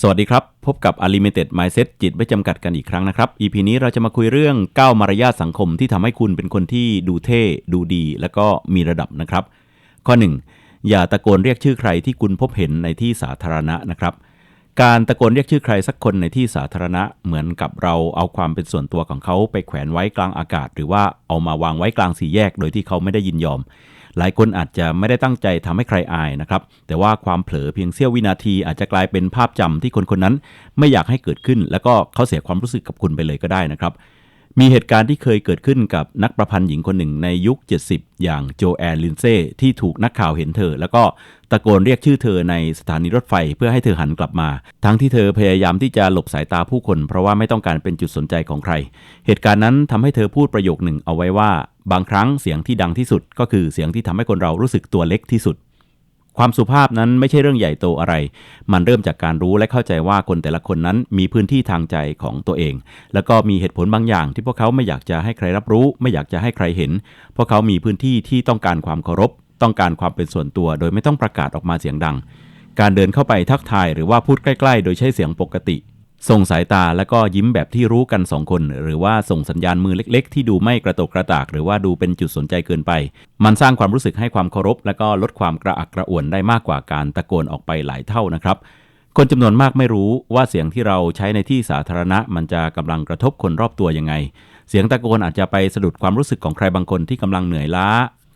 สวัสดีครับ พบกับ Unlimited Mindset จิตไม่จำกัดกันอีกครั้งนะครับ EP นี้เราจะมาคุยเรื่อง 9 มารยาทสังคมที่ทำให้คุณเป็นคนที่ดูเท่ ดูดี และก็มีระดับนะครับ ข้อ 1 อย่าตะโกนเรียกชื่อใครที่คุณพบเห็นในที่สาธารณะนะครับ การตะโกนเรียกชื่อใครสักคนในที่สาธารณะ เหมือนกับเราเอาความเป็นส่วนตัวของเขาไปแขวนไว้กลางอากาศ หรือว่าเอามาวางไว้กลางสี่แยก โดยที่เขาไม่ได้ยินยอม หลายคนอาจจะไม่ได้ตั้งใจทำให้ใครอายนะครับ แต่ว่าความเผลอเพียงเสี้ยววินาทีอาจจะกลายเป็นภาพจำที่คนคนนั้น ไม่อยากให้เกิดขึ้น แล้วก็เขาเสียความรู้สึกกับคุณไปเลยก็ได้นะครับ มีเหตุการณ์ที่เคยเกิดขึ้นกับนักประพันธ์หญิงคนหนึ่งในยุค 70 อย่างโจแอนลินเซ่ที่ถูกนักข่าวเห็นเธอ แล้วก็ตะโกนเรียกชื่อเธอในสถานีรถไฟเพื่อให้เธอหันกลับมา ทั้งที่เธอพยายามที่จะหลบสายตาผู้คน เพราะว่าไม่ต้องการเป็นจุดสนใจของใคร เหตุการณ์นั้นทำให้เธอพูดประโยคหนึ่งเอาไว้ว่า บางครั้งเสียงที่ดังที่สุด ก็คือเสียงที่ทำให้คนเรารู้สึกตัวเล็กที่สุด ความสุภาพนั้นไม่ใช่เรื่องใหญ่โตอะไร มันเริ่มจากการรู้และเข้าใจว่าคนแต่ละคนนั้นมีพื้นที่ทางใจของตัวเอง แล้วก็มีเหตุผลบางอย่าง ที่พวกเขาไม่อยากจะให้ใครรับรู้ ไม่อยากจะให้ใครเห็นเพราะเขามีพื้นที่ที่ต้องการความเคารพ ต้องการความเป็นส่วนตัว โดยไม่ต้องประกาศออกมาเสียงดัง การเดินเข้าไปทักทายหรือว่าพูดใกล้ ๆ โดยใช้เสียงปกติ ส่งสายตาแล้วก็ยิ้มแบบที่รู้กันสองคน หรือว่าส่งสัญญาณมือเล็ก ๆ ที่ดูไม่กระตกกระตาก หรือว่าดูเป็นจุดสนใจเกินไป มันสร้างความรู้สึกให้ความเคารพ และก็ลดความกระอักกระอ่วนได้มากกว่าการตะโกนออกไปหลายเท่านะครับคนจำนวนมากไม่รู้ว่าเสียงที่เราใช้ในที่สาธารณะ มันจะกำลังกระทบคนรอบตัวยังไง เสียงตะโกนอาจจะไปสะดุดความรู้สึกของใครบางคนที่กำลังเหนื่อยล้า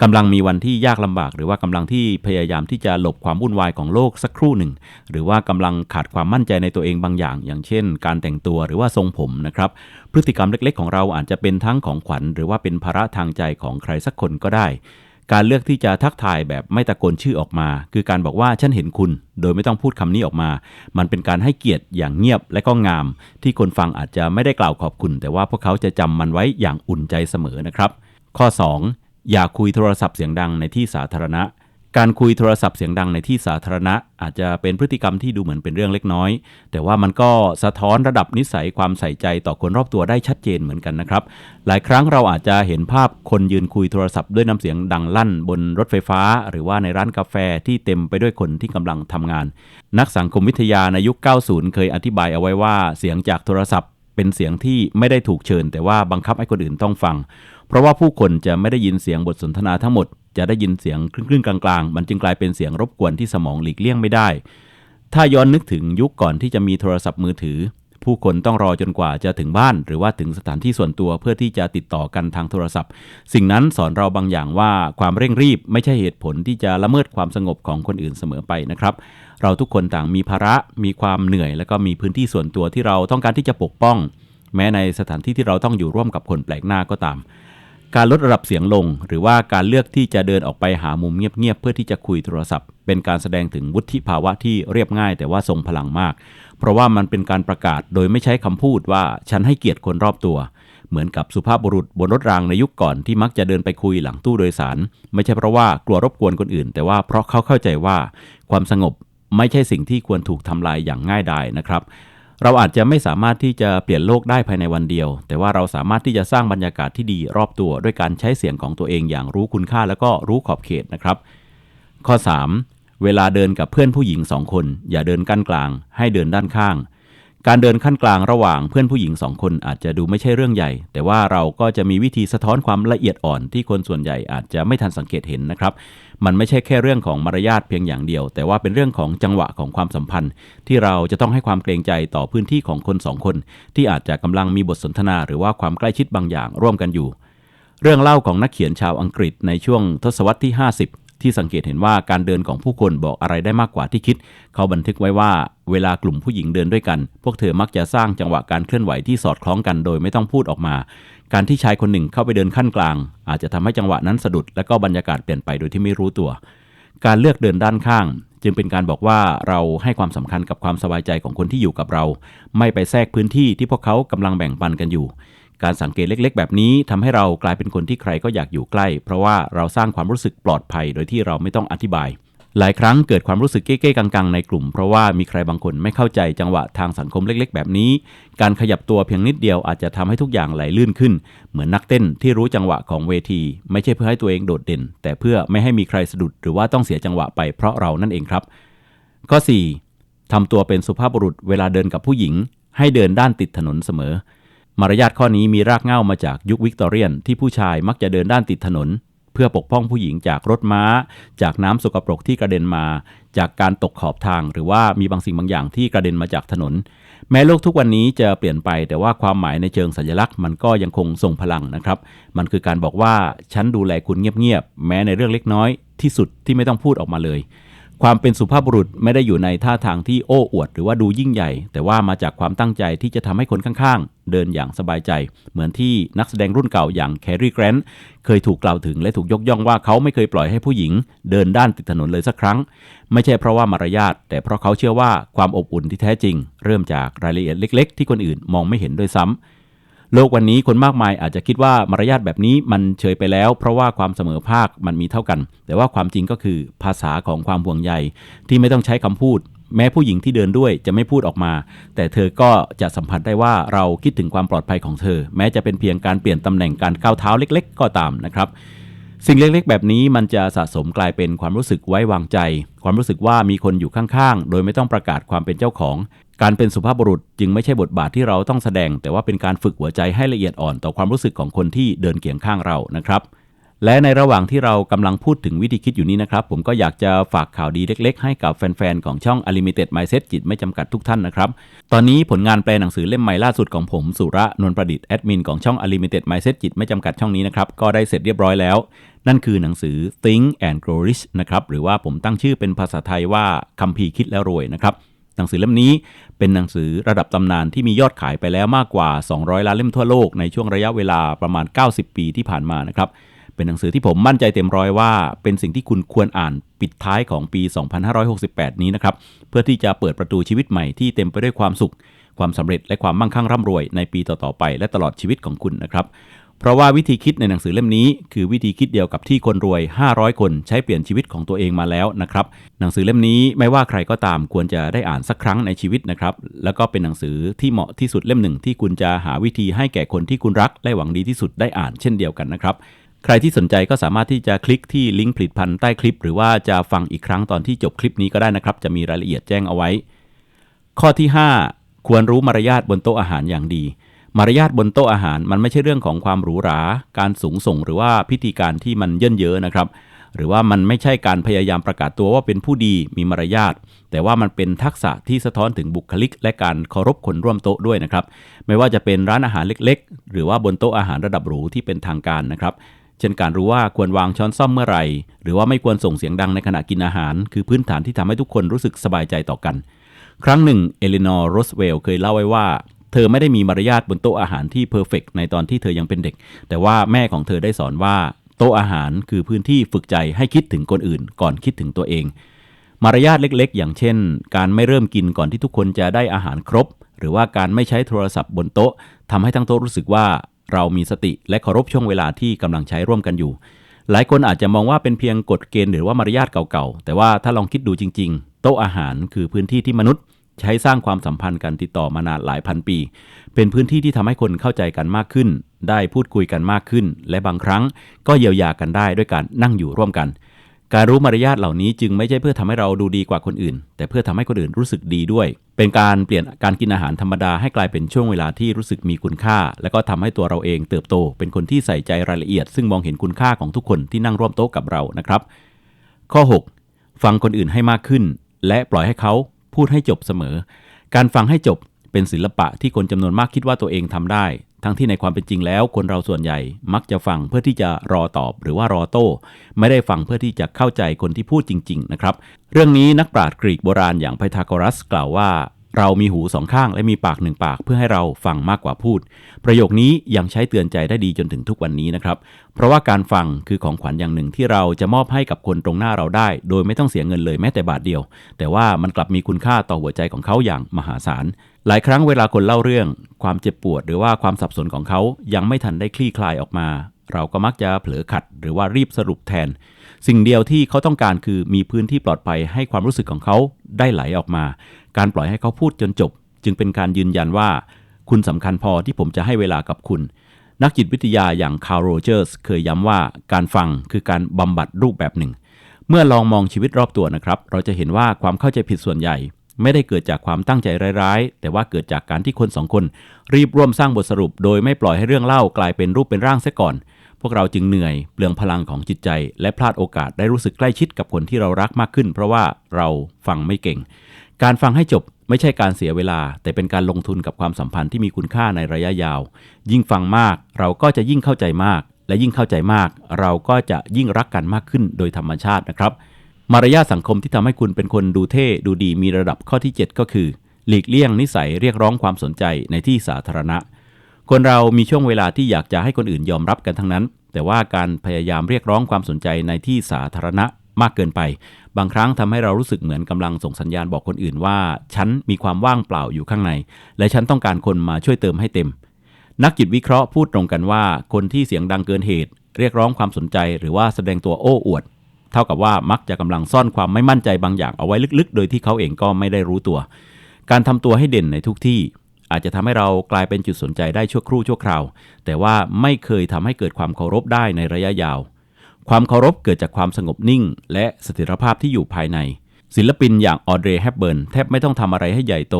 กำลังมีวันที่ยากลำบาก หรือว่ากำลังที่พยายามที่จะหลบความวุ่นวายของโลกสักครู่หนึ่ง หรือว่ากำลังขาดความมั่นใจในตัวเองบางอย่าง อย่างเช่น การแต่งตัวหรือว่าทรงผมนะครับพฤติกรรมเล็กๆ ของเราอาจจะเป็นทั้งของขวัญ หรือว่าเป็นภาระทางใจของใครสักคนก็ได้ การเลือกที่จะทักทายแบบไม่ตะโกนชื่อออกมา คือการบอกว่าฉันเห็นคุณ โดยไม่ต้องพูดคำนี้ออกมา มันเป็นการให้เกียรติอย่างเงียบและก็งาม ที่คนฟังอาจจะไม่ได้กล่าวขอบคุณ แต่ว่าพวกเขาจะจำมันไว้อย่างอุ่นใจเสมอนะครับ ข้อ 2 อย่าคุยโทรศัพท์เสียงดังในที่สาธารณะ การคุยโทรศัพท์เสียงดังในที่สาธารณะ อาจจะเป็นพฤติกรรมที่ดูเหมือนเป็นเรื่องเล็กน้อย แต่ว่ามันก็สะท้อนระดับนิสัยความใส่ใจต่อคนรอบตัวได้ชัดเจนเหมือนกันนะครับ หลายครั้งเราอาจจะเห็นภาพคนยืนคุยโทรศัพท์ด้วยน้ำเสียงดังลั่น บนรถไฟฟ้า หรือว่าในร้านกาแฟที่เต็มไปด้วยคนที่กำลังทำงาน นักสังคมวิทยาในยุค 90 เคยอธิบายเอาไว้ว่าเสียงจากโทรศัพท์ เป็นเสียงที่ไม่ได้ถูกเชิญ แต่ว่าบังคับให้คนอื่นต้องฟัง เพราะว่าผู้คนจะไม่ได้ยินเสียงบทสนทนาทั้งหมด จะได้ยินเสียงครึ่งๆกลางๆ มันจึงกลายเป็นเสียงรบกวนที่สมองหลีกเลี่ยงไม่ได้ ถ้าย้อนนึกถึงยุคก่อนที่จะมีโทรศัพท์มือถือ ผู้คนต้องรอจนกว่าจะถึงบ้าน หรือว่าถึงสถานที่ส่วนตัวเพื่อที่จะติดต่อกันทางโทรศัพท์ สิ่งนั้นสอนเราบางอย่างว่าความเร่งรีบ ไม่ใช่เหตุผลที่จะละเมิดความสงบของคนอื่นเสมอไปนะครับ เราทุกคนต่างมีภาระ มีความเหนื่อย และก็มีพื้นที่ส่วนตัวที่เราต้องการที่จะปกป้อง แม้ในสถานที่ที่เราต้องอยู่ร่วมกับคนแปลกหน้าก็ตาม การลดระดับเสียงลง หรือว่าการเลือกที่จะเดินออกไปหามุมเงียบๆเพื่อที่จะคุยโทรศัพท์ เป็นการแสดงถึงวุฒิภาวะที่เรียบง่าย แต่ว่าทรงพลังมาก เพราะว่ามันเป็นการประกาศโดยไม่ใช้คำพูดว่าฉันให้เกียรติคนรอบตัวเหมือนกับสุภาพบุรุษบนรถรางในยุคก่อนที่มักจะเดินไปคุยหลังตู้โดยสาร ไม่ใช่เพราะว่ากลัวรบกวนคนอื่น แต่ว่าเพราะเขาเข้าใจว่า ความสงบ ไม่ใช่สิ่งที่ควรถูกทำลายอย่างง่ายดายนะครับ เราอาจจะไม่สามารถที่จะเปลี่ยนโลกได้ภายในวันเดียว แต่ว่าเราสามารถที่จะสร้างบรรยากาศที่ดีรอบตัว ด้วยการใช้เสียงของตัวเองอย่างรู้คุณค่าแล้วก็รู้ขอบเขตนะครับ ข้อ 3. เวลาเดินกับเพื่อนผู้หญิงสองคน อย่าเดินกั้นกลาง ให้เดินด้านข้าง การเดินขั้นกลางระหว่างเพื่อนผู้หญิงสองคนอาจจะดูไม่ใช่เรื่องใหญ่ แต่ว่าเราก็จะมีวิธีสะท้อนความละเอียดอ่อนที่คนส่วนใหญ่อาจจะไม่ทันสังเกตเห็นนะครับ มันไม่ใช่แค่เรื่องของมารยาทเพียงอย่างเดียว แต่ว่าเป็นเรื่องของจังหวะของความสัมพันธ์ ที่เราจะต้องให้ความเกรงใจต่อพื้นที่ของคนสองคน ที่อาจจะกำลังมีบทสนทนา หรือว่าความใกล้ชิดบางอย่างร่วมกันอยู่ เรื่องเล่าของนักเขียนชาวอังกฤษในช่วงทศวรรษที่ 50 ที่สังเกตเห็นว่าการเดินของผู้คนบอกอะไรได้มากกว่าที่คิด เขาบันทึกไว้ว่าเวลากลุ่มผู้หญิงเดินด้วยกัน พวกเธอมักจะสร้างจังหวะการเคลื่อนไหวที่สอดคล้องกันโดยไม่ต้องพูดออกมา การที่ชายคนหนึ่งเข้าไปเดินขั้นกลาง อาจจะทำให้จังหวะนั้นสะดุด และก็บรรยากาศเปลี่ยนไปโดยที่ไม่รู้ตัว การเลือกเดินด้านข้าง จึงเป็นการบอกว่าเราให้ความสำคัญกับความสบายใจของคนที่อยู่กับเรา ไม่ไปแทรกพื้นที่ที่พวกเขากำลังแบ่งปันกันอยู่ การสังเกตเล็ก ๆ แบบนี้ทำให้เรากลายเป็นคนที่ใครก็อยากอยู่ใกล้ เพราะว่าเราสร้างความรู้สึกปลอดภัยโดยที่เราไม่ต้องอธิบาย หลายครั้งเกิดความรู้สึกเก้ๆกังๆในกลุ่ม เพราะว่ามีใครบางคนไม่เข้าใจจังหวะทางสังคมเล็ก ๆ แบบนี้ การขยับตัวเพียงนิดเดียวอาจจะทำให้ทุกอย่างไหลลื่นขึ้น เหมือนนักเต้นที่รู้จังหวะของเวที ไม่ใช่เพื่อให้ตัวเองโดดเด่น แต่เพื่อไม่ให้มีใครสะดุดหรือว่าต้องเสียจังหวะไปเพราะเรานั่นเองครับ ข้อ 4ทำตัวเป็นสุภาพบุรุษเวลาเดินกับผู้หญิง ให้เดินด้านติดถนนเสมอ มารยาทข้อนี้มีรากเหง้ามาจากยุควิกตอเรียน ที่ผู้ชายมักจะเดินด้านติดถนน เพื่อปกป้องผู้หญิงจากรถม้า จากน้ำสกปรกที่กระเด็นมา จากการตกขอบทาง หรือว่ามีบางสิ่งบางอย่างที่กระเด็นมาจากถนน แม้โลกทุกวันนี้จะเปลี่ยนไปแต่ว่าความหมายในเชิงสัญลักษณ์มันก็ยังคงทรงพลังนะครับ มันคือการบอกว่าฉันดูแลคุณเงียบๆแม้ในเรื่องเล็กน้อยที่สุดที่ไม่ต้องพูดออกมาเลยความเป็นสุภาพบุรุษไม่ได้อยู่ในท่าทางที่โอ้อวด หรือว่าดูยิ่งใหญ่ แต่ว่ามาจากความตั้งใจที่จะทำให้คนข้าง เดินอย่างสบายใจ เหมือนที่นักแสดงรุ่นเก่าอย่างแครีแกรนท์เคยถูกกล่าวถึงและถูกยกย่องว่าเขาไม่เคยปล่อยให้ผู้หญิง เดินด้านติดถนนเลยสักครั้ง ไม่ใช่เพราะว่ามารยาทแต่เพราะเขาเชื่อว่าความอบอุ่นที่แท้จริง เริ่มจากรายละเอียดเล็ก ๆ ที่คนอื่นมองไม่เห็นด้วยซ้ำโลกวันนี้คนมากมายอาจจะคิดว่ามารยาทแบบนี้มันเฉยไปแล้ว เพราะว่าความเสมอภาคมันมีเท่ากัน แต่ว่าความจริงก็คือภาษาของความห่วงใยที่ไม่ต้องใช้คำพูด แม้ผู้หญิงที่เดินด้วยจะไม่พูดออกมา แต่เธอก็จะสัมผัสได้ว่าเราคิดถึงความปลอดภัยของเธอ แม้จะเป็นเพียงการเปลี่ยนตำแหน่งการก้าวเท้าเล็ก ๆ ก็ตามนะครับ สิ่งเล็กๆ แบบนี้มันจะสะสมกลายเป็นความรู้สึกไว้วางใจ ความรู้สึกว่ามีคนอยู่ข้างๆ โดยไม่ต้องประกาศความเป็นเจ้าของ การเป็นสุภาพบุรุษจึงไม่ใช่บทบาทที่เราต้องแสดง แต่ว่าเป็นการฝึกหัวใจให้ละเอียดอ่อนต่อความรู้สึกของคนที่เดินเคียงข้างเรานะครับ และในระหว่างที่เรากำลังพูดถึงวิธีคิดอยู่นี้นะครับ ผมก็อยากจะฝากข่าวดีเล็ก ๆ ให้กับแฟน ๆ ของช่อง Unlimited Mindset จิตไม่จำกัดทุกท่านนะครับ ตอนนี้ผลงานแปลหนังสือเล่มใหม่ล่าสุดของผม สุระนนท์ประดิษฐ์แอดมินของช่อง Unlimited Mindset จิตไม่จำกัดช่องนี้นะครับ ก็ได้เสร็จเรียบร้อยแล้ว นั่นคือหนังสือ Think and Grow Rich นะครับหรือว่าผมตั้งชื่อเป็นภาษาไทยว่าคัมภีร์คิดแล้วรวยนะครับหนังสือเล่มนี้เป็นหนังสือระดับตำนานที่มียอดขายไปแล้วมากกว่า 200 ล้านเล่มทั่วโลกในช่วงระยะเวลาประมาณ 90 ปีที่ผ่านมานะครับ เป็นหนังสือที่ผมมั่นใจเต็มร้อยว่า เป็นสิ่งที่คุณควรอ่านปิดท้ายของปี 2568 นี้นะครับ เพื่อที่จะเปิดประตูชีวิตใหม่ที่เต็มไปด้วยความสุข ความสำเร็จและความมั่งคั่งร่ำรวยในปีต่อๆไป และตลอดชีวิตของคุณนะครับ เพราะว่าวิธีคิดในหนังสือเล่มนี้ คือวิธีคิดเดียวกับที่คนรวย 500 คนใช้เปลี่ยนชีวิตของตัวเองมาแล้วนะครับ หนังสือเล่มนี้ไม่ว่าใครก็ตามควรจะได้อ่านสักครั้งในชีวิตนะครับ แล้วก็เป็นหนังสือที่เหมาะที่สุดเล่มหนึ่งที่คุณจะหาวิธีให้แก่คนที่คุณรัก และหวังดีที่สุดได้อ่านเช่นเดียวกันนะครับ ใครที่สนใจก็สามารถที่จะคลิกที่ลิงก์ผลิตภัณฑ์ใต้คลิป หรือว่าจะฟังอีกครั้งตอนที่จบคลิปนี้ก็ได้นะครับ จะมีรายละเอียดแจ้งเอาไว้ ข้อที่ 5 ควรรู้มารยาทบนโต๊ะอาหารอย่างดี มารยาทบนโต๊ะอาหารมันไม่ใช่เรื่องของความหรูหรา การสูงส่ง หรือว่าพิธีการที่มันเยินเยอะนะครับ หรือว่ามันไม่ใช่การพยายามประกาศตัวว่าเป็นผู้ดีมีมารยาท แต่ว่ามันเป็นทักษะที่สะท้อนถึงบุคลิก และการเคารพคนร่วมโต๊ะด้วยนะครับ ไม่ว่าจะเป็นร้านอาหารเล็ก ๆ หรือว่าบนโต๊ะอาหารระดับหรูที่เป็นทางการนะครับ เช่นการรู้ว่าควรวางช้อนซ่อมเมื่อไหร่ หรือว่าไม่ควรส่งเสียงดังในขณะกินอาหาร คือพื้นฐานที่ทำให้ทุกคนรู้สึกสบายใจต่อกัน ครั้งหนึ่งเอลินอร์โรสเวลเคยเล่าไว้ว่า เธอไม่ได้มีมารยาทบนโต๊ะอาหารที่เพอร์เฟกในตอนที่เธอยังเป็นเด็ก แต่ว่าแม่ของเธอได้สอนว่าโต๊ะอาหารคือพื้นที่ฝึกใจให้คิดถึงคนอื่น ก่อนคิดถึงตัวเอง มารยาทเล็กๆ อย่างเช่น การไม่เริ่มกินก่อนที่ทุกคนจะได้อาหารครบ หรือว่าการไม่ใช้โทรศัพท์บนโต๊ะทำให้ทั้งโต๊ะรู้สึกว่า เรามีสติและเคารพช่วงเวลาที่กำลังใช้ร่วมกันอยู่ หลายคนอาจจะมองว่าเป็นเพียงกฎเกณฑ์หรือว่ามารยาทเก่าๆ แต่ว่าถ้าลองคิดดูจริง ๆ โต๊ะอาหารคือพื้นที่ที่มนุษย์ ใช้สร้างความสัมพันธ์กันติดต่อมานานหลายพันปี เป็นพื้นที่ที่ทำให้คนเข้าใจกันมากขึ้น ได้พูดคุยกันมากขึ้น และบางครั้งก็เยียวยากันได้ด้วยการนั่งอยู่ร่วมกัน การรู้มารยาทเหล่านี้จึงไม่ใช่เพื่อทำให้เราดูดีกว่าคนอื่น แต่เพื่อทำให้คนอื่นรู้สึกดีด้วย เป็นการเปลี่ยนการกินอาหารธรรมดาให้กลายเป็นช่วงเวลาที่รู้สึกมีคุณค่า และก็ทำให้ตัวเราเองเติบโต เป็นคนที่ใส่ใจรายละเอียด ซึ่งมองเห็นคุณค่าของทุกคนที่นั่งร่วมโต๊ะกับเรานะครับ ข้อ 6 ฟังคนอื่นให้มากขึ้น และปล่อยให้เขาพูดให้จบเสมอ การฟังให้จบ เป็นศิลปะที่คนจำนวนมากคิดว่าตัวเองทำได้ ทั้งที่ในความเป็นจริงแล้ว คนเราส่วนใหญ่มักจะฟังเพื่อที่จะรอตอบหรือว่ารอโต้ ไม่ได้ฟังเพื่อที่จะเข้าใจคนที่พูดจริง ๆ นะครับ เรื่องนี้นักปราชญ์กรีกโบราณอย่างไพทาโกรัสกล่าวว่าเรามีหูสองข้างและมีปากหนึ่งปากเพื่อให้เราฟังมากกว่าพูด ประโยคนี้ยังใช้เตือนใจได้ดีจนถึงทุกวันนี้นะครับ เพราะว่าการฟังคือของขวัญอย่างหนึ่งที่เราจะมอบให้กับคนตรงหน้าเราได้ โดยไม่ต้องเสียเงินเลยแม้แต่บาทเดียว แต่ว่ามันกลับมีคุณค่าต่อหัวใจของเขาอย่างมหาศาล หลายครั้งเวลาคนเล่าเรื่อง ความเจ็บปวดหรือว่าความสับสนของเขายังไม่ทันได้คลี่คลายออกมา เราก็มักจะเผลอขัดหรือว่ารีบสรุปแทน สิ่งเดียวที่เขาต้องการคือมีพื้นที่ปลอดภัยให้ความรู้สึกของเขาได้ไหลออกมา การปล่อยให้เขาพูดจนจบ จึงเป็นการยืนยันว่า คุณสำคัญพอที่ผมจะให้เวลากับคุณ นักจิตวิทยาอย่างคาร์โรเจอร์สเคยย้ำว่าการฟังคือการบำบัดรูปแบบหนึ่ง เมื่อลองมองชีวิตรอบตัวนะครับ เราจะเห็นว่าความเข้าใจผิดส่วนใหญ่ ไม่ได้เกิดจากความตั้งใจร้ายๆ แต่ว่าเกิดจากการที่คนสองคน รีบร่วมสร้างบทสรุป โดยไม่ปล่อยให้เรื่องเล่ากลายเป็นรูปเป็นร่างเสียก่อน พวกเราจึงเหนื่อยเปลืองพลังของจิตใจ และพลาดโอกาสได้รู้สึกใกล้ชิดกับคนที่เรารักมากขึ้น เพราะว่าเราฟังไม่เก่ง การฟังให้จบไม่ใช่การเสียเวลา แต่เป็นการลงทุนกับความสัมพันธ์ที่มีคุณค่าในระยะยาว ยิ่งฟังมากเราก็จะยิ่งเข้าใจมาก และยิ่งเข้าใจมาก เราก็จะยิ่งรักกันมากขึ้นโดยธรรมชาตินะครับ มารยาทสังคมที่ทำให้คุณเป็นคนดูเท่ดูดีมีระดับข้อที่ 7 ก็คือ หลีกเลี่ยงนิสัยเรียกร้องความสนใจในที่สาธารณะ คนเรามีช่วงเวลาที่อยากจะให้คนอื่นยอมรับกันทั้งนั้น แต่ว่าการพยายามเรียกร้องความสนใจในที่สาธารณะมากเกินไป บางครั้งทำให้เรารู้สึกเหมือนกำลังส่งสัญญาณบอกคนอื่นว่า ฉันมีความว่างเปล่าอยู่ข้างใน และฉันต้องการคนมาช่วยเติมให้เต็ม นักจิตวิเคราะห์พูดตรงกันว่า คนที่เสียงดังเกินเหตุ เรียกร้องความสนใจ หรือว่าแสดงตัวโอ้อวด เท่ากับว่ามักจะกำลังซ่อนความไม่มั่นใจบางอย่างเอาไว้ลึกๆ โดยที่เขาเองก็ไม่ได้รู้ตัว การทำตัวให้เด่นในทุกที่ อาจจะทำให้เรากลายเป็นจุดสนใจได้ชั่วครู่ชั่วคราว แต่ว่าไม่เคยทำให้เกิดความเคารพได้ในระยะยาว ความเคารพเกิดจากความสงบนิ่ง และเสถียรภาพที่อยู่ภายใน ศิลปินอย่างออเดรแฮปเบิร์นแทบไม่ต้องทำอะไรให้ใหญ่โต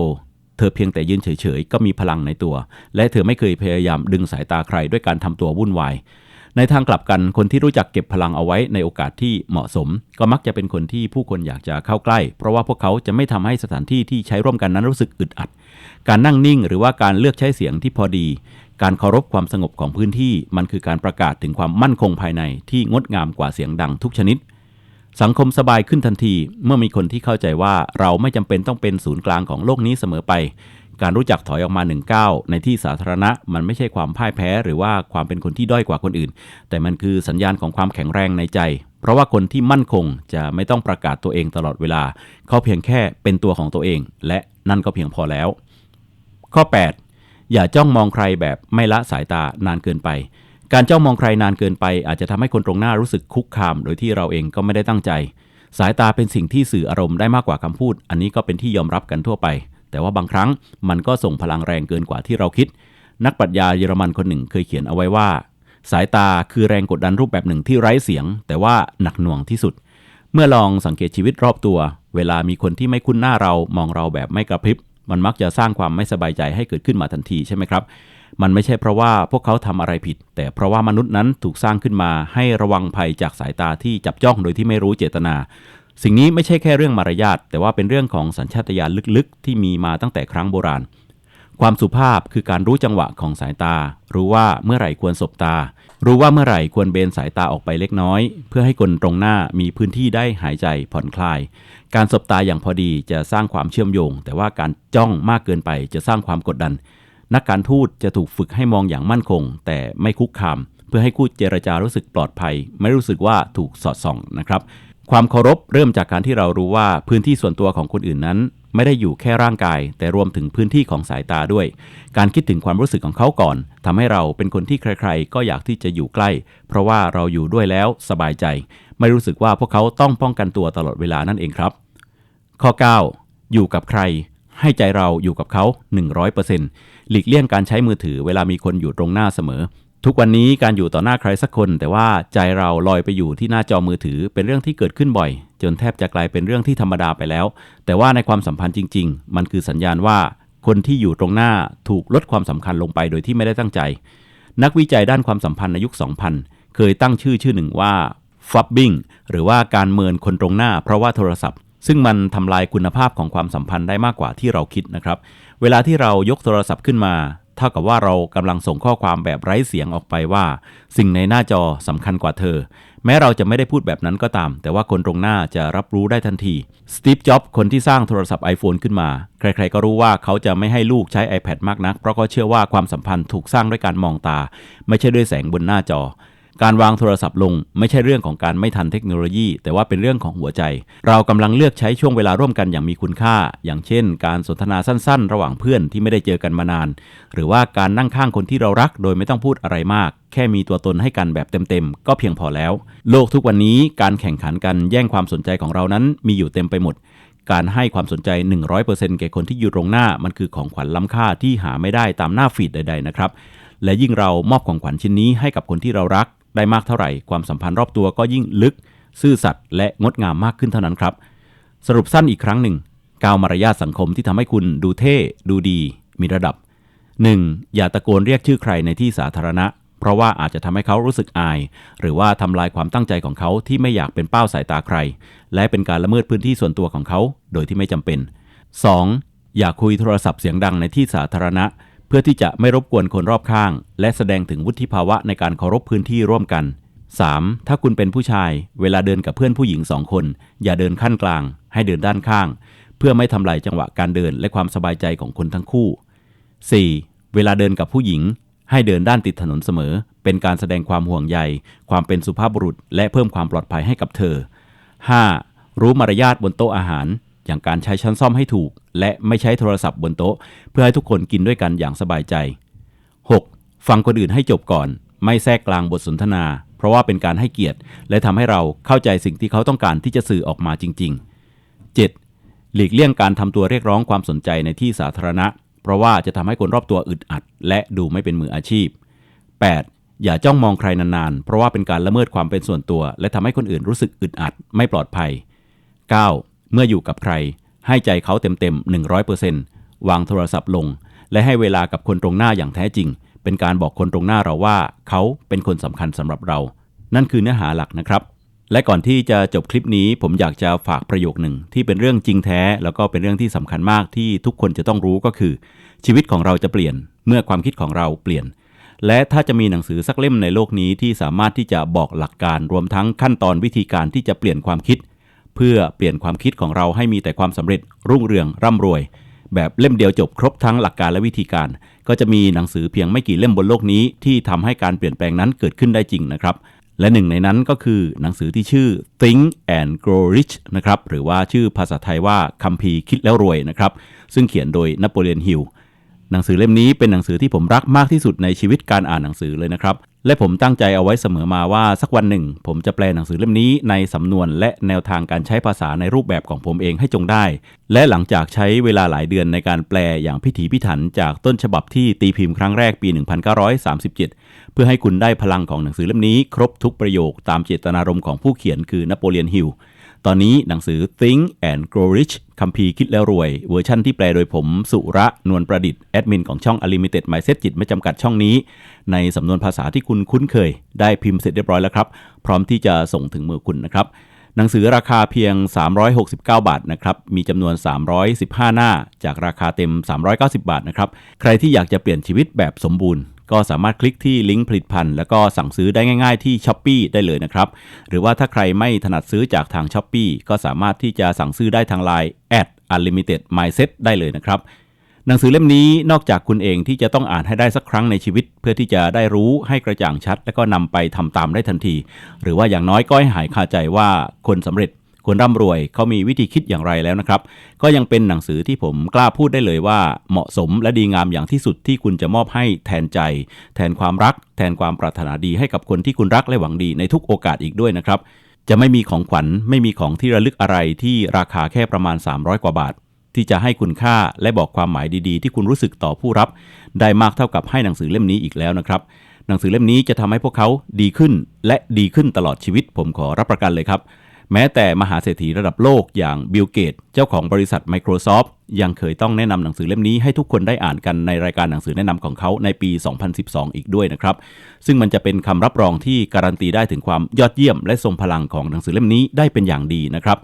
เธอเพียงแต่ยืนเฉยๆ ก็มีพลังในตัว และเธอไม่เคยพยายามดึงสายตาใครด้วยการทำตัววุ่นวาย ในทางกลับกันคนที่รู้จักเก็บพลังเอาไว้ในโอกาสที่เหมาะสม ก็มักจะเป็นคนที่ผู้คนอยากจะเข้าใกล้ เพราะว่าพวกเขาจะไม่ทำให้สถานที่ที่ใช้ร่วมกันนั้นรู้สึกอึดอัด การนั่งนิ่งหรือว่าการเลือกใช้เสียงที่พอดี การเคารพความสงบของพื้นที่ มันคือการประกาศถึงความมั่นคงภายในที่งดงามกว่าเสียงดังทุกชนิด สังคมสบายขึ้นทันที เมื่อมีคนที่เข้าใจว่าเราไม่จำเป็นต้องเป็นศูนย์กลางของโลกนี้เสมอไป การรู้จักถอยออกมาหนึ่งก้าวในที่สาธารณะมันไม่ใช่ความพ่ายแพ้ หรือว่าความเป็นคนที่ด้อยกว่าคนอื่น แต่มันคือสัญญาณของความแข็งแรงในใจ เพราะว่าคนที่มั่นคงจะไม่ต้องประกาศตัวเองตลอดเวลา เขาเพียงแค่เป็นตัวของตัวเอง และนั่นก็เพียงพอแล้ว ข้อ 8 อย่าจ้องมองใครแบบไม่ละสายตานานเกินไปการจ้องมองใครนานเกินไป อาจจะทำให้คนตรงหน้ารู้สึกคุกคาม โดยที่เราเองก็ไม่ได้ตั้งใจ สายตาเป็นสิ่งที่สื่ออารมณ์ได้มากกว่าคำพูด อันนี้ก็เป็นที่ยอมรับกันทั่วไป แต่ว่าบางครั้งมันก็ส่งพลังแรงเกินกว่าที่เราคิด นักปรัชญาเยอรมันคนหนึ่งเคยเขียนเอาไว้ว่า สายตาคือแรงกดดันรูปแบบหนึ่งที่ไร้เสียง แต่ว่าหนักหน่วงที่สุด เมื่อลองสังเกตชีวิตรอบตัว เวลามีคนที่ไม่คุ้นหน้าเรามองเราแบบไม่กระพริบ มันมักจะสร้างความไม่สบายใจให้เกิดขึ้นมาทันทีใช่ไหมครับมันไม่ใช่เพราะว่าพวกเขาทำอะไรผิด แต่เพราะว่ามนุษย์นั้นถูกสร้างขึ้นมาให้ระวังภัยจากสายตาที่จับจ้องโดยที่ไม่รู้เจตนา สิ่งนี้ไม่ใช่แค่เรื่องมารยาทแต่ว่าเป็นเรื่องของสัญชาตญาณลึกๆ ที่มีมาตั้งแต่ครั้งโบราณ ความสุภาพคือการรู้จังหวะของสายตา รู้ว่าเมื่อไหร่ควรสบตา รู้ว่าเมื่อไหร่ควรเบนสายตาออกไปเล็กน้อย เพื่อให้คนตรงหน้ามีพื้นที่ได้หายใจผ่อนคลาย การสบตาอย่างพอดีจะสร้างความเชื่อมโยง แต่ว่าการจ้องมากเกินไปจะสร้างความกดดัน นักการทูตจะถูกฝึกให้มองอย่างมั่นคง แต่ไม่คุกคาม เพื่อให้คู่เจรจารู้สึกปลอดภัย ไม่รู้สึกว่าถูกสอดส่องนะครับ ความเคารพเริ่มจากการที่เรารู้ว่าพื้นที่ส่วนตัวของคนอื่นนั้น ไม่ได้อยู่แค่ร่างกาย แต่รวมถึงพื้นที่ของสายตาด้วย การคิดถึงความรู้สึกของเขาก่อนทำให้เราเป็นคนที่ใคร ๆ ก็อยากที่จะอยู่ใกล้ เพราะว่าเราอยู่ด้วยแล้วสบายใจ ไม่รู้สึกว่าพวกเขาต้องป้องกันตัวตลอดเวลานั่นเองครับ ข้อ 9 อยู่กับใคร ให้ใจเราอยู่กับเขา 100%หลีกเลี่ยงการใช้มือถือเวลามีคนอยู่ตรงหน้าเสมอ ทุกวันนี้การอยู่ต่อหน้าใครสักคน แต่ว่าใจเราลอยไปอยู่ที่หน้าจอมือถือเป็นเรื่องที่เกิดขึ้นบ่อย จนแทบจะกลายเป็นเรื่องที่ธรรมดาไปแล้ว แต่ว่าในความสัมพันธ์จริง ๆ มันคือสัญญาณว่า คนที่อยู่ตรงหน้าถูกลดความสำคัญลงไปโดยที่ไม่ได้ตั้งใจ นักวิจัยด้านความสัมพันธ์ในยุค 2000 เคยตั้งชื่อชื่อหนึ่งว่า fubbing หรือว่าการเมินคนตรงหน้าเพราะว่าโทรศัพท์ ซึ่งมันทำลายคุณภาพของความสัมพันธ์ได้มากกว่าที่เราคิดนะครับ เวลาที่เรายกโทรศัพท์ขึ้นมา เท่ากับว่าเรากำลังส่งข้อความแบบไร้เสียงออกไปว่า สิ่งในหน้าจอสำคัญกว่าเธอ แม้เราจะไม่ได้พูดแบบนั้นก็ตาม แต่ว่าคนตรงหน้าจะรับรู้ได้ทันทีสตีฟจ็อบคนที่สร้างโทรศัพท์ iPhone ขึ้นมา ใครๆก็รู้ว่าเขาจะไม่ให้ลูกใช้ iPad มากนัก เพราะเขาเชื่อว่าความสัมพันธ์ถูกสร้างด้วยการมองตา ไม่ใช่ด้วยแสงบนหน้าจอ การวางโทรศัพท์ลงไม่ใช่เรื่องของการไม่ทันเทคโนโลยี แต่ว่าเป็นเรื่องของหัวใจ เรากำลังเลือกใช้ช่วงเวลาร่วมกันอย่างมีคุณค่า อย่างเช่น การสนทนาสั้น ๆ ระหว่างเพื่อนที่ไม่ได้เจอกันมานาน หรือว่าการนั่งข้างคนที่เรารัก โดยไม่ต้องพูดอะไรมาก แค่มีตัวตนให้กันแบบเต็มๆก็เพียงพอแล้ว โลกทุกวันนี้การแข่งขันกันแย่งความสนใจของเรานั้นมีอยู่เต็มไปหมดการให้ความสนใจ 100%แก่คนที่อยู่ตรงหน้า มันคือของขวัญล้ำค่าที่หาไม่ได้ตามหน้าฟีดใด ๆ นะครับ และยิ่งเรามอบของขวัญชิ้นนี้ให้กับคนที่เรารัก ได้มากเท่าไหร่ ความสัมพันธ์รอบตัวก็ยิ่งลึก ซื่อสัตย์และงดงามมากขึ้นเท่านั้นครับ สรุปสั้นอีกครั้งหนึ่ง9มารยาทสังคมที่ทำให้คุณดูเท่ ดูดี มีระดับ 1. อย่าตะโกนเรียกชื่อใครในที่สาธารณะ เพราะว่าอาจจะทำให้เขารู้สึกอาย หรือว่าทำลายความตั้งใจของเขาที่ไม่อยากเป็นเป้าสายตาใคร และเป็นการละเมิดพื้นที่ส่วนตัวของเขา โดยที่ไม่จำเป็น 2. อย่าคุยโทรศัพท์เสียงดังในที่สาธารณะเพื่อที่จะไม่รบกวนคนรอบข้าง และแสดงถึงวุฒิภาวะในการเคารพพื้นที่ร่วมกัน 3. ถ้าคุณเป็นผู้ชาย เวลาเดินกับเพื่อนผู้หญิงสองคน อย่าเดินขั้นกลาง ให้เดินด้านข้าง เพื่อไม่ทำลายจังหวะการเดินและความสบายใจของคนทั้งคู่ 4. เวลาเดินกับผู้หญิง ให้เดินด้านติดถนนเสมอ เป็นการแสดงความห่วงใย ความเป็นสุภาพบุรุษ และเพิ่มความปลอดภัยให้กับเธอ 5. รู้มารยาทบนโต๊ะอาหาร อย่างการใช้ช้อนซ่อมให้ถูก และไม่ใช้โทรศัพท์บนโต๊ะ เพื่อให้ทุกคนกินด้วยกันอย่างสบายใจ 6. ฟังคนอื่นให้จบก่อน ไม่แทรกกลางบทสนทนา เพราะว่าเป็นการให้เกียรติ และทำให้เราเข้าใจสิ่งที่เขาต้องการที่จะสื่อออกมาจริง ๆ 7. หลีกเลี่ยงการทำตัวเรียกร้องความสนใจในที่สาธารณะ เพราะว่าจะทำให้คนรอบตัวอึดอัด และดูไม่เป็นมืออาชีพ 8. อย่าจ้องมองใครนานๆ เพราะว่าเป็นการละเมิดความเป็นส่วนตัว และทำให้คนอื่นรู้สึกอึดอัด ไม่ปลอดภัย 9. เมื่ออยู่กับใคร ให้ใจเขาเต็มๆ 100%วางโทรศัพท์ลง และให้เวลากับคนตรงหน้าอย่างแท้จริง เป็นการบอกคนตรงหน้าเราว่า เขาเป็นคนสำคัญสำหรับเรา นั่นคือเนื้อหาหลักนะครับ และก่อนที่จะจบคลิปนี้ ผมอยากจะฝากประโยคหนึ่งที่เป็นเรื่องจริงแท้ แล้วก็เป็นเรื่องที่สำคัญมากที่ทุกคนจะต้องรู้ก็คือ ชีวิตของเราจะเปลี่ยน เมื่อความคิดของเราเปลี่ยนและถ้าจะมีหนังสือสักเล่มในโลกนี้ที่สามารถที่จะบอกหลักการรวมทั้งขั้นตอนวิธีการที่จะเปลี่ยนความคิด เพื่อเปลี่ยนความคิดของเราให้มีแต่ความสำเร็จรุ่งเรืองร่ำรวย แบบเล่มเดียวจบครบทั้งหลักการและวิธีการ ก็จะมีหนังสือเพียงไม่กี่เล่มบนโลกนี้ ที่ทำให้การเปลี่ยนแปลงนั้นเกิดขึ้นได้จริงนะครับและหนึ่งในนั้นก็คือหนังสือที่ชื่อ Think and Grow Rich นะครับหรือว่าชื่อภาษาไทยว่าคัมภีร์คิดแล้วรวยนะครับซึ่งเขียนโดยนโปเลียนฮิล หนังสือเล่มนี้เป็นหนังสือที่ผมรักมากที่สุดในชีวิตการอ่านหนังสือเลยนะครับ และผมตั้งใจเอาไว้เสมอมาว่าสักวันหนึ่ง ผมจะแปลหนังสือเล่มนี้ในสำนวนและแนวทางการใช้ภาษาในรูปแบบของผมเองให้จงได้ และหลังจากใช้เวลาหลายเดือนในการแปลอย่างพิถีพิถันจากต้นฉบับที่ตีพิมพ์ครั้งแรกปี 1937 เพื่อให้คุณได้พลังของหนังสือเล่มนี้ ครบทุกประโยคตามเจตนารมณ์ของผู้เขียนคือ นโปเลียนฮิล ตอนนี้หนังสือ Think and Grow Rich คัมภีร์คิดแล้วรวย เวอร์ชั่นที่แปลโดยผม สุระนวลประดิษฐ์แอดมินของช่อง Unlimited Mindset จิตไม่จำกัดช่องนี้ ในสำนวนภาษาที่คุณคุ้นเคย ได้พิมพ์เสร็จเรียบร้อยแล้วครับ พร้อมที่จะส่งถึงมือคุณนะครับหนังสือราคาเพียง 369 บาทนะครับ มีจำนวน 315 หน้า จากราคาเต็ม 390 บาทนะครับ ใครที่อยากจะเปลี่ยนชีวิตแบบสมบูรณ์ ก็สามารถคลิกที่ลิงก์ผลิตภัณฑ์แล้วก็สั่งซื้อได้ง่าย ๆที่ s h อ p e e ได้เลยนะครับ หรือว่าถ้าใครไม่ถนัดซื้อจากทาง s h อ p e e ก็สามารถที่จะสั่งซื้อได้ทาง Line at unlimited mindset ได้เลยนะครับหนังสือเล่มนี้นอกจากคุณเองที่จะต้องอ่านให้ได้สักครั้งในชีวิต เพื่อที่จะได้รู้ให้กระจ่างชัด และก็นำไปทำตามได้ทันที หรือว่าอย่างน้อยก็ให้หายคาใจว่าคนสำเร็จ คนร่ำรวยเขามีวิธีคิดอย่างไรแล้วนะครับ ก็ยังเป็นหนังสือที่ผมกล้าพูดได้เลยว่า เหมาะสมและดีงามอย่างที่สุดที่คุณจะมอบให้แทนใจ แทนความรัก แทนความปรารถนาดีให้กับคนที่คุณรักและหวังดีในทุกโอกาสอีกด้วยนะครับ จะไม่มีของขวัญไม่มีของที่ระลึกอะไรที่ราคาแค่ประมาณ 300 กว่าบาท ที่จะให้คุณค่าและบอกความหมายดีๆ ที่คุณรู้สึกต่อผู้รับ ได้มากเท่ากับให้หนังสือเล่มนี้อีกแล้วนะครับหนังสือเล่มนี้จะทำให้พวกเขาดีขึ้นและดีขึ้นตลอดชีวิต ผมขอรับประกันเลยครับ แม้แต่มหาเศรษฐีระดับโลกอย่างบิลเกต เจ้าของบริษัท Microsoft ยังเคยต้องแนะนำหนังสือเล่มนี้ให้ทุกคนได้อ่านกันในรายการหนังสือแนะนำของเขาในปี 2012 อีกด้วยนะครับ ซึ่งมันจะเป็นคำรับรองที่การันตีได้ถึงความยอดเยี่ยม และทรงพลังของหนังสือเล่มนี้ได้เป็นอย่างดีนะครับ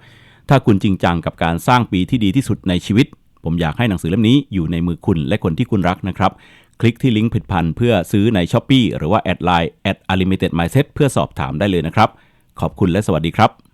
ถ้าคุณจริงจังกับการสร้างปีที่ดีที่สุดในชีวิต ผมอยากให้หนังสือเล่มนี้อยู่ในมือคุณและคนที่คุณรักนะครับคลิกที่ลิงก์ผลิตภัณฑ์เพื่อซื้อใน s h อ p e e หรือว่าแอดไลน์ at unlimited mindset เพื่อสอบถามได้เลยนะครับ ขอบคุณและสวัสดีครับ